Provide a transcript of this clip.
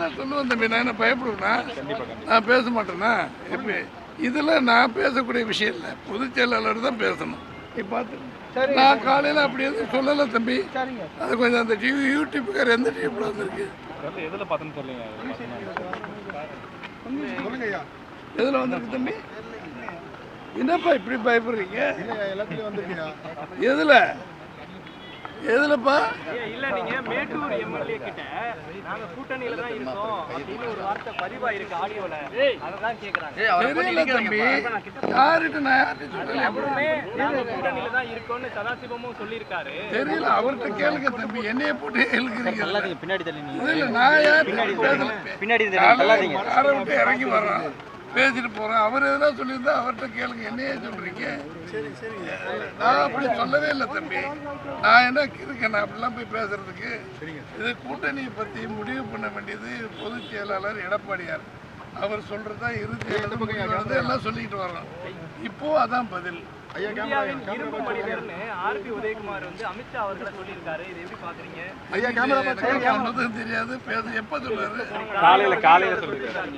தான் சொல்லுவேன் தம்பி. நான் என்ன பயப்படுவேனா? நான் பேச மாட்டேனா? எப்படி? இதில் நான் பேசக்கூடிய விஷயம் இல்லை. பொதுச் செயலாளர் தான் பேசணும். இப்போ பார்த்து. நான் காலையில் அப்படி எதுவும் சொல்லலை தம்பி. சரிங்க. அது கொஞ்சம் அந்த டிவி யூடியூப்புக்கார் எந்த டிவியில் வந்திருக்கு? எதில் வந்திருக்கு தம்பி? என்னப்பா இப்படி பயப்படுறீங்க? எதில்? எதுலப்பா? இல்ல நீங்க மேட்டூர் எம்எல்ஏ கிட்ட நாங்க கூட்டணியில தான் இருக்கோம் அப்படின்னு ஒரு வார்த்தை பதிவாயிருக்கு ஆடியோல. அததான் கேக்குறாங்க. தம்பி. யார்கிட்ட நான் சொல்லல அவருமே நாங்க கூட்டணியில தான் இருக்கோம்னு சதாசிவமும் சொல்லியிருக்காரு. தெரியல அவர்கிட்ட கேளுங்க தம்பி. என்னைய போட்டு எழுக்கிறீங்க பின்னாடி தள்ளி நீங்க இல்ல நான் யார் பின்னாடி காரை விட்டு இறங்கி வர்றோம் பேசிட்டு போறோம் அவர் எதனா சொல்லியிருந்தா அவர்கிட்ட கேளுங்க. என்னையே சரி நான் அப்படி சொல்லவே இல்லை தம்பி. நான் என்ன இருக்கேன்? நான் அப்படிலாம் போய் பேசுறதுக்கு. இது கூட்டணியை பத்தி முடிவு பண்ண வேண்டியது பொதுச் செயலாளர் எடப்பாடியார். அவர் சொல்றதா இறுதி முடிவானது எல்லாம் சொல்லிட்டு வர்றோம். இப்போ அதான் பதில். இந்தியாவின் இரும்பு மனிதர்னு ஆர்பி உதயகுமார் வந்து அமித்ஷா அவர்களை சொல்லியிருக்காரு. இது எப்படி பாக்குறீங்க? ஐயா கேமரா தெரியாது எப்ப சொல்றாரு காலையில் காலையில் சொல்லியிருக்காரு.